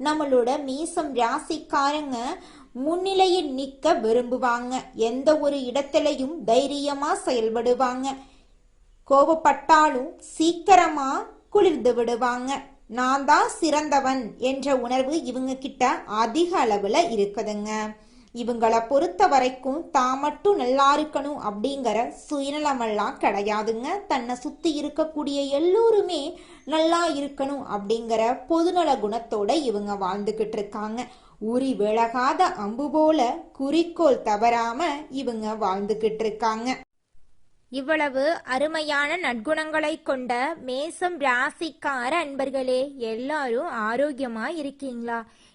நம்மளோட மீசம் ராசிக்காரங்க முன்னிலையில் நிற்க விரும்புவாங்க. எந்த ஒரு இடத்துலையும் தைரியமா செயல்படுவாங்க. கோபப்பட்டாலும் சீக்கிரமா குளிர்ந்து விடுவாங்க. நான் தான் சிறந்தவன் என்ற உணர்வு இவங்க கிட்ட அதிக அளவுல இருக்குதுங்க. இவங்களை பொறுத்த வரைக்கும் தான் மட்டும் நல்லா இருக்கணும் அப்படிங்கிற சுயநலமெல்லாம் கிடையாதுங்க. தன்னை சுத்தி இருக்கக்கூடிய எல்லோருமே நல்லா இருக்கணும் அப்படிங்கிற பொதுநல குணத்தோட இவங்க வாழ்ந்துகிட்டு இருக்காங்க உரி விலகாத அம்பு போல குறிக்கோள் தவறாம இவங்க வாழ்ந்துகிட்டு இருக்காங்க இவ்வளவு அருமையான நற்குணங்களை கொண்ட மேசம் ராசிக்கார அன்பர்களே எல்லாரும் ஆரோக்கியமா இருக்கீங்களா?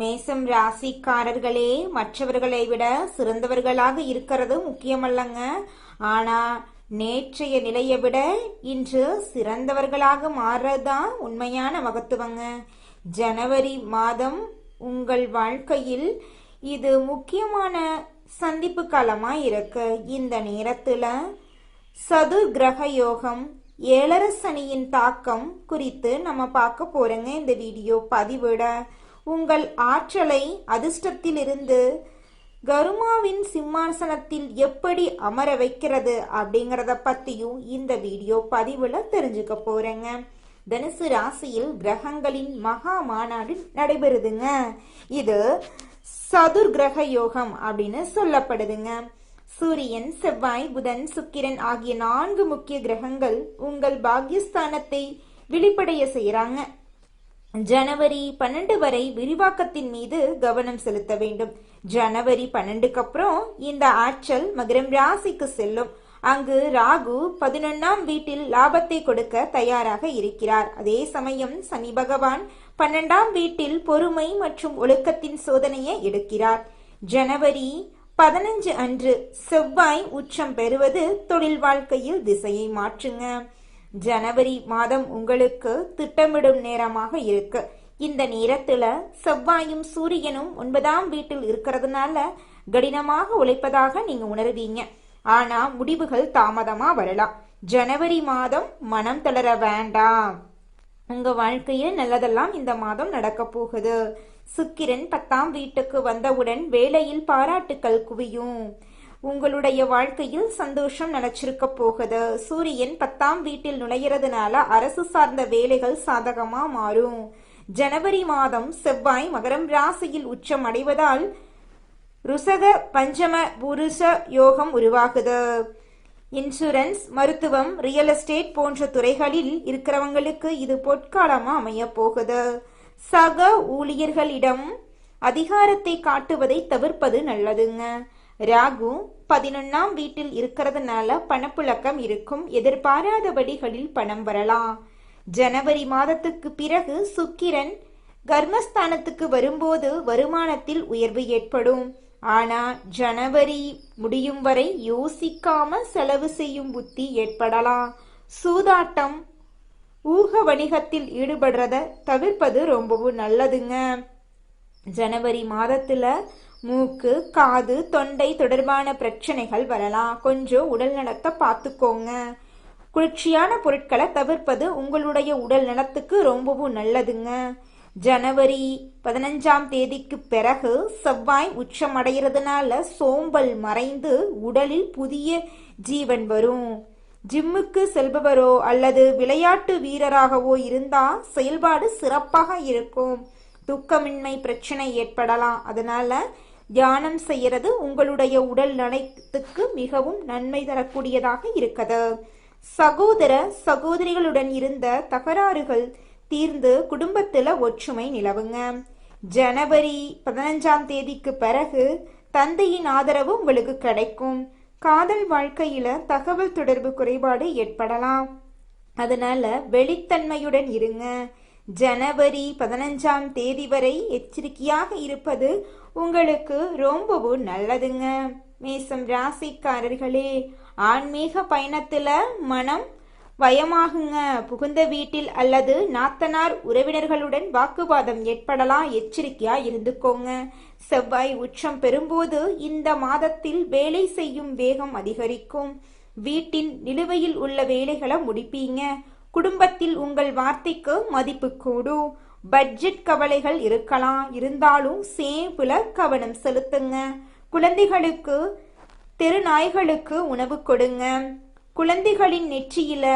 மேசம் ராசிக்காரர்களே மற்றவர்களை விட சிறந்தவர்களாக இருக்கிறது முக்கியமல்லங்க. ஆனா நேற்றைய நிலையை விட இன்று சிறந்தவர்களாக மாறுறதுதான் உண்மையான மகத்துவங்க. ஜனவரி மாதம் உங்கள் வாழ்க்கையில் இது முக்கியமான சந்திப்பு காலமா இருக்கு. இந்த நேரத்துல சது கிரக யோகம் ஏழரசனியின் தாக்கம் குறித்து நம்ம பார்க்க போறோங்க இந்த வீடியோ பதிவிட. உங்கள் ஆற்றலை அதிர்ஷ்டத்திலிருந்து கருமாவின் சிம்மாசனத்தில் எப்படி அமர வைக்கிறது அப்படிங்கிறத பற்றியும் இந்த வீடியோ பதிவில் தெரிஞ்சுக்க போகிறேங்க தனுசு ராசியில் கிரகங்களின் மகா மாநாடு நடைபெறுதுங்க. இது சதுர் கிரக யோகம் அப்படின்னு சொல்லப்படுதுங்க. சூரியன் செவ்வாய் புதன் சுக்கிரன் ஆகிய நான்கு முக்கிய கிரகங்கள் உங்கள் பாக்யஸ்தானத்தை வெளிப்படைய செய்கிறாங்க ஜனவரி பன்னெண்டு வரை விரிவாக்கத்தின் மீது கவனம் செலுத்த வேண்டும். ஜனவரி பன்னெண்டுக்கு அப்புறம் இந்த ஆற்றல் மகரம் ராசிக்கு செல்லும். அங்கு ராகு பதினொன்னாம் வீட்டில் லாபத்தை கொடுக்க தயாராக இருக்கிறார். அதே சமயம் சனி பகவான் பன்னெண்டாம் வீட்டில் பொறுமை மற்றும் ஒழுக்கத்தின் சோதனையை எடுக்கிறார். ஜனவரி பதினஞ்சு அன்று செவ்வாய் உச்சம் பெறுவது தொழில் வாழ்க்கையில் திசையை மாற்றுங்க. ஜனவரி மாதம் உங்களுக்கு திட்டமிடும் நேரமாக இருக்கு. இந்த நேரத்துல செவ்வாயும் சூரியனும் ஒன்பதாம் வீட்டில் இருக்கிறதுனால கடினமாக உழைப்பதாக நீங்க உணர்வீங்க. ஆனா முடிவுகள் தாமதமா வரலாம். ஜனவரி மாதம் மனம் தளர வேண்டாம். உங்க வாழ்க்கையில் நல்லதெல்லாம் இந்த மாதம் நடக்க போகுது. சுக்கிரன் பத்தாம் வீட்டுக்கு வந்தவுடன் வேலையில் பாராட்டுக்கள் குவியும். உங்களுடைய வாழ்க்கையில் சந்தோஷம் நினைச்சிருக்க போகுது. சூரியன் பத்தாம் வீட்டில் நுழையிறதுனால அரசு சார்ந்த வேலைகள் சாதகமா மாறும். ஜனவரி மாதம் செவ்வாய் மகரம் ராசியில் உச்சம் அடைவதால் ருசக பஞ்சம புருஷ யோகம் உருவாகுது. இன்சூரன்ஸ் மருத்துவம் ரியல் எஸ்டேட் போன்ற துறைகளில் இருக்கிறவங்களுக்கு இது பொற்காலமா அமைய போகுது. சக ஊழியர்களிடம் அதிகாரத்தை காட்டுவதை தவிர்ப்பது நல்லதுங்க. ராகு பதினொன்னாம் வீட்டில் இருக்கிறதுனால பணப்புழக்கம் இருக்கும். எதிர்பாராதபடிகளில் பணம் வரலாம். ஜனவரி மாதத்துக்கு பிறகு சுக்கிரன் கர்மஸ்தானத்துக்கு வரும்போது வருமானத்தில் உயர்வு ஏற்படும். ஆனா ஜனவரி முடியும் வரை யோசிக்காம செலவு செய்யும் புத்தி ஏற்படலாம். சூதாட்டம் ஊக வணிகத்தில் ஈடுபடுறத தவிர்ப்பது ரொம்பவும் நல்லதுங்க. ஜனவரி மாதத்துல மூக்கு காது தொண்டை தொடர்பான பிரச்சனைகள் வரலாம். கொஞ்சம் உடல் நலத்தை பார்த்துக்கோங்க. குளிர்ச்சியான பொருட்களை தவிர்ப்பது உங்களுடைய உடல் நலத்துக்கு ரொம்பவும் நல்லதுங்க. ஜனவரி பதினஞ்சாம் தேதிக்கு பிறகு செவ்வாய் உச்சம் அடைகிறதுனால சோம்பல் மறைந்து உடலில் புதிய ஜீவன் வரும். ஜிம்முக்கு செல்பவரோ அல்லது விளையாட்டு வீரராகவோ இருந்தால் செயல்பாடு சிறப்பாக இருக்கும். தூக்கமின்மை பிரச்சனை ஏற்படலாம். அதனால தியானம் செய்யறது உங்களுடைய உடல் நலத்துக்கு மிகவும் நன்மை தரக்கூடியதாக இருக்குது சகோதர சகோதரிகளுடன் இருந்த தகராறுகள் தீர்ந்து குடும்பத்தில் ஒற்றுமை நிலவுங்க. ஜனவரி பதினஞ்சாம் தேதிக்கு பிறகு தந்தையின் ஆதரவு உங்களுக்கு கிடைக்கும். காதல் வாழ்க்கையில தகவல் தொடர்பு குறைபாடு ஏற்படலாம். அதனால வெளித்தன்மையுடன் இருங்க. ஜனவரி பதினஞ்சாம் தேதி வரை எச்சரிக்கையாக இருப்பது உங்களுக்கு ரொம்பவும் நல்லதுங்க. மேசம் ராசிக்காரர்களே ஆன்மீக பயணத்துல மனம் பயமாகுங்க புகுந்த வீட்டில் அல்லது நாத்தனார் உறவினர்களுடன் வாக்குவாதம் ஏற்படலாம். எச்சரிக்கையா இருந்துக்கோங்க. செவ்வாய் உச்சம் பெறும்போது இந்த மாதத்தில் வேலை செய்யும் வேகம் அதிகரிக்கும். வீட்டின் நிலுவையில் உள்ள வேலைகளை முடிப்பீங்க. குடும்பத்தில் உங்கள் வார்த்தைக்கு மதிப்பு கூடும் பட்ஜெட் கவலைகள் இருக்கலாம் இருந்தாலும் சேப்புல கவனம் செலுத்துங்க. குழந்தைகளுக்கு தெரு நாய்களுக்கு உணவு கொடுங்க. குழந்தைகளின் நெற்றியில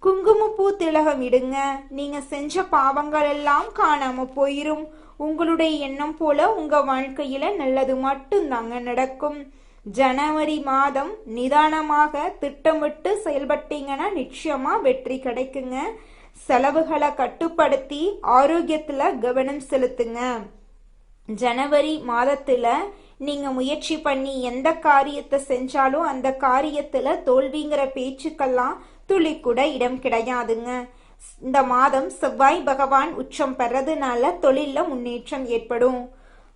குங்குமப்பூ திலகம் இடுங்க. நீங்க செஞ்ச பாவங்கள் எல்லாம் காணாம போயிரும். உங்களுடைய எண்ணம் போல உங்க வாழ்க்கையில நல்லது மட்டும்தாங்க நடக்கும். ஜனவரி மாதம் நிதானமாக திட்டமிட்டு செயல்பட்டீங்கன்னா நிச்சயமா வெற்றி கிடைக்குங்க. செலவுகளை கட்டுப்படுத்தி ஆரோக்கியத்துல கவனம் செலுத்துங்க. ஜனவரி மாதத்துல நீங்க முயற்சி பண்ணி எந்த காரியத்தை செஞ்சாலும் அந்த காரியத்துல தோல்விங்கிற பேச்சுக்கெல்லாம் துளி கூட இடம் கிடையாதுங்க. இந்த மாதம் செவ்வாய் பகவான் உச்சம் பெறதுனால தொழிலில் முன்னேற்றம் ஏற்படும்.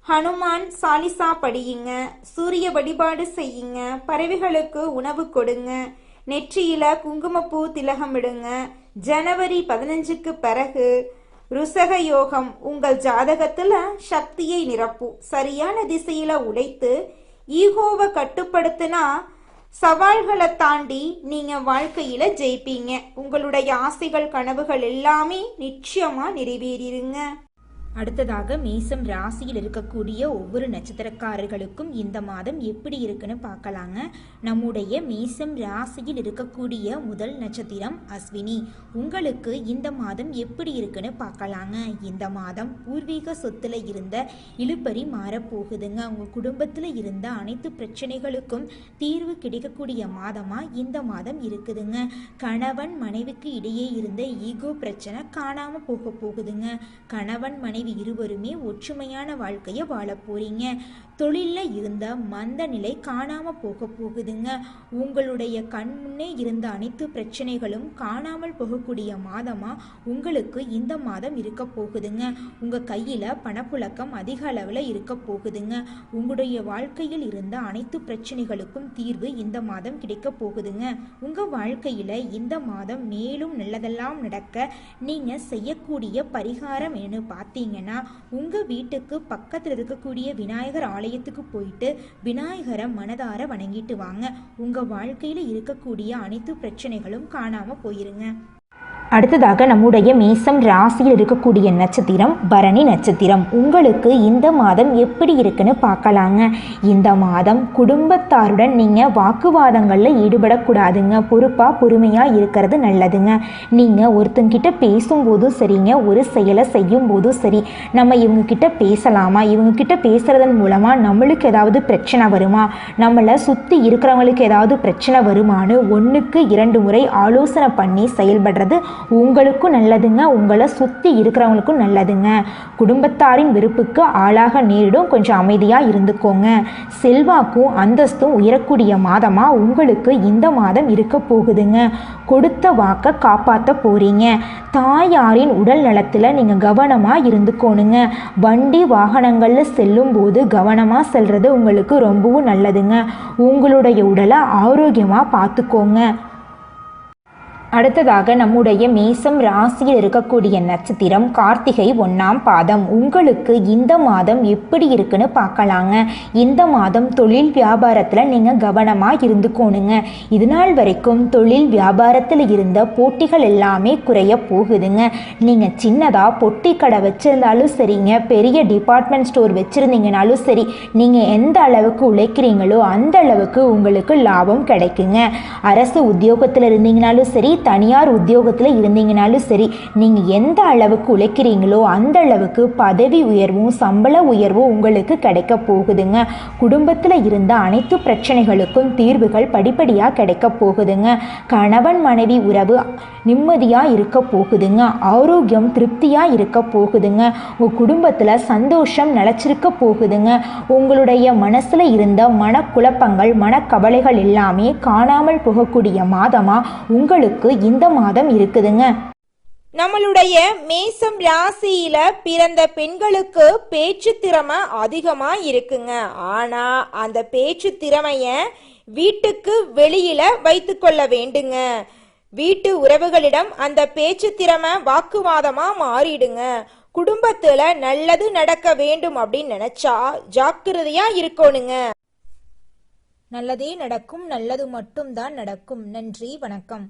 ஹனுமான் சாலிசா படியுங்க சூரிய வழிபாடு செய்யுங்க பறவைகளுக்கு உணவு கொடுங்க நெற்றியில குங்குமப்பூ திலகமிடுங்க ஜனவரி பதினஞ்சுக்கு பிறகு ருசக யோகம் உங்கள் ஜாதகத்துல சக்தியை நிரப்பும். சரியான திசையில உடைத்து ஈகோவை கட்டுப்படுத்தினா சவால்களை தாண்டி நீங்க வாழ்க்கையில ஜெயிப்பீங்க. உங்களுடைய ஆசைகள் கனவுகள் எல்லாமே நிச்சயமா நிறைவேறிடுங்க அடுத்ததாக மேசம் ராசியில் இருக்கக்கூடிய ஒவ்வொரு நட்சத்திரக்காரர்களுக்கும் இந்த மாதம் எப்படி இருக்குன்னு பார்க்கலாங்க. நம்முடைய மேசம் ராசியில் இருக்கக்கூடிய முதல் நட்சத்திரம் அஸ்வினி. உங்களுக்கு இந்த மாதம் எப்படி இருக்குன்னு பார்க்கலாங்க. இந்த மாதம் பூர்வீக சொத்துல இருந்த இழுபறி மாறப்போகுதுங்க. உங்க குடும்பத்தில் இருந்த அனைத்து பிரச்சனைகளுக்கும் தீர்வு கிடைக்கக்கூடிய மாதமா இந்த மாதம் இருக்குதுங்க. கணவன் மனைவிக்கு இடையே இருந்த ஈகோ பிரச்சனை காணாம போக போகுதுங்க. கணவன் மனைவி இருவருமே ஒற்றுமையான வாழ்க்கையை வாழ போறீங்க. தொழிலில் இருந்த மந்த நிலை காணாமல் போக போகுதுங்க. உங்களுடைய கண் முன்னே இருந்த அனைத்து பிரச்சனைகளும் காணாமல் போகக்கூடிய மாதமா உங்களுக்கு இந்த மாதம் இருக்க போகுதுங்க. உங்கள் கையில் பணப்புழக்கம் அதிக அளவில் இருக்க போகுதுங்க. உங்களுடைய வாழ்க்கையில் இருந்த அனைத்து பிரச்சனைகளுக்கும் தீர்வு இந்த மாதம் கிடைக்க போகுதுங்க. உங்கள் வாழ்க்கையில் இந்த மாதம் மேலும் நல்லதெல்லாம் நடக்க நீங்கள் செய்யக்கூடிய பரிகாரம் என்ன பார்த்தீங்கன்னா உங்க வீட்டுக்கு பக்கத்தில் இருக்கக்கூடிய விநாயகர் ஆலயத்துக்கு போயிட்டு விநாயகரை மனதார வணங்கிட்டு வாங்க. உங்கள் வாழ்க்கையில் இருக்கக்கூடிய அனைத்து பிரச்சனைகளும் காணாமல் போயிருங்க. அடுத்ததாக நம்முடைய மேசம் ராசியில் இருக்கக்கூடிய நட்சத்திரம் பரணி நட்சத்திரம். உங்களுக்கு இந்த மாதம் எப்படி இருக்குன்னு பார்க்கலாங்க. இந்த மாதம் குடும்பத்தாருடன் நீங்கள் வாக்குவாதங்களில் ஈடுபடக்கூடாதுங்க. பொறுப்பாக பொறுமையாக இருக்கிறது நல்லதுங்க. நீங்கள் ஒருத்தங்கிட்ட பேசும்போதும் சரிங்க. ஒரு செயலை செய்யும் போதும் சரி. நம்ம இவங்கக்கிட்ட பேசலாமா? இவங்கக்கிட்ட பேசுகிறதன் மூலமாக நம்மளுக்கு ஏதாவது பிரச்சனை வருமா? நம்மளை சுற்றி இருக்கிறவங்களுக்கு ஏதாவது பிரச்சனை வருமானு ஒன்றுக்கு இரண்டு முறை ஆலோசனை பண்ணி செயல்படுறது உங்களுக்கும் நல்லதுங்க. உங்களை சுற்றி இருக்கிறவங்களுக்கும் நல்லதுங்க. குடும்பத்தாரின் வெறுப்புக்கு ஆளாக நேரிடும். கொஞ்சம் அமைதியாக இருந்துக்கோங்க. செல்வாக்கும் அந்தஸ்தும் உயரக்கூடிய மாதமாக உங்களுக்கு இந்த மாதம் இருக்க போகுதுங்க. கொடுத்த வாக்கை காப்பாற்ற போகிறீங்க தாயாரின் உடல் நலத்தில் நீங்கள் கவனமாக இருந்துக்கோணுங்க. வண்டி வாகனங்களில் செல்லும்போது கவனமாக செல்வது உங்களுக்கு ரொம்பவும் நல்லதுங்க. உங்களுடைய உடலை ஆரோக்கியமாக பார்த்துக்கோங்க. அடுத்ததாக நம்முடைய மேசம் ராசியில் இருக்கக்கூடிய நட்சத்திரம் கார்த்திகை ஒன்றாம் பாதம். உங்களுக்கு இந்த மாதம் எப்படி இருக்குன்னு பார்க்கலாங்க. இந்த மாதம் தொழில் வியாபாரத்தில் நீங்கள் கவனமாக இருந்துக்கோணுங்க. இது நாள் வரைக்கும் தொழில் வியாபாரத்தில் இருந்த போட்டிகள் எல்லாமே குறைய போகுதுங்க. நீங்கள் சின்னதாக பொட்டி கடை வச்சுருந்தாலும் சரிங்க. பெரிய டிபார்ட்மெண்ட் ஸ்டோர் வச்சுருந்தீங்கனாலும் சரி நீங்கள் எந்த அளவுக்கு உழைக்கிறீங்களோ அந்த அளவுக்கு உங்களுக்கு லாபம் கிடைக்குங்க. அரசு உத்தியோகத்தில் இருந்தீங்கனாலும் சரி தனியார் உத்தியோகத்தில் இருந்தீங்கனாலும் சரி நீங்கள் எந்த அளவுக்கு உழைக்கிறீங்களோ அந்த அளவுக்கு பதவி உயர்வும் சம்பள உயர்வும் உங்களுக்கு கிடைக்க போகுதுங்க. குடும்பத்தில் இருந்த அனைத்து பிரச்சனைகளுக்கும் தீர்வுகள் படிப்படியாக கிடைக்க போகுதுங்க. கணவன் மனைவி உறவு நிம்மதியாக இருக்க போகுதுங்க. ஆரோக்கியம் திருப்தியாக இருக்க போகுதுங்க. உங்கள் குடும்பத்தில் சந்தோஷம் நிலச்சிருக்க போகுதுங்க. உங்களுடைய மனசில் இருந்த மனக்குழப்பங்கள் மனக்கவலைகள் எல்லாமே காணாமல் போகக்கூடிய மாதமாக உங்களுக்கு உங்களுக்கு இந்த மாதம் இருக்குதுங்க. நம்மளுடைய மேசம் ராசியில பிறந்த பெண்களுக்கு பேச்சு திறமை அதிகமா இருக்குங்க. ஆனா அந்த பேச்சு திறமைய வீட்டுக்கு வெளியில வைத்துக்கொள்ள வேண்டுங்க. வீட்டு உறவுகளிடம் அந்த பேச்சு திறமை வாக்குவாதமா மாறிடுங்க. குடும்பத்துல நல்லது நடக்க வேண்டும் அப்படின்னு நினைச்சா ஜாக்கிரதையா இருக்கணுங்க. நல்லதே நடக்கும் நல்லது மட்டும்தான் நடக்கும். நன்றி வணக்கம்.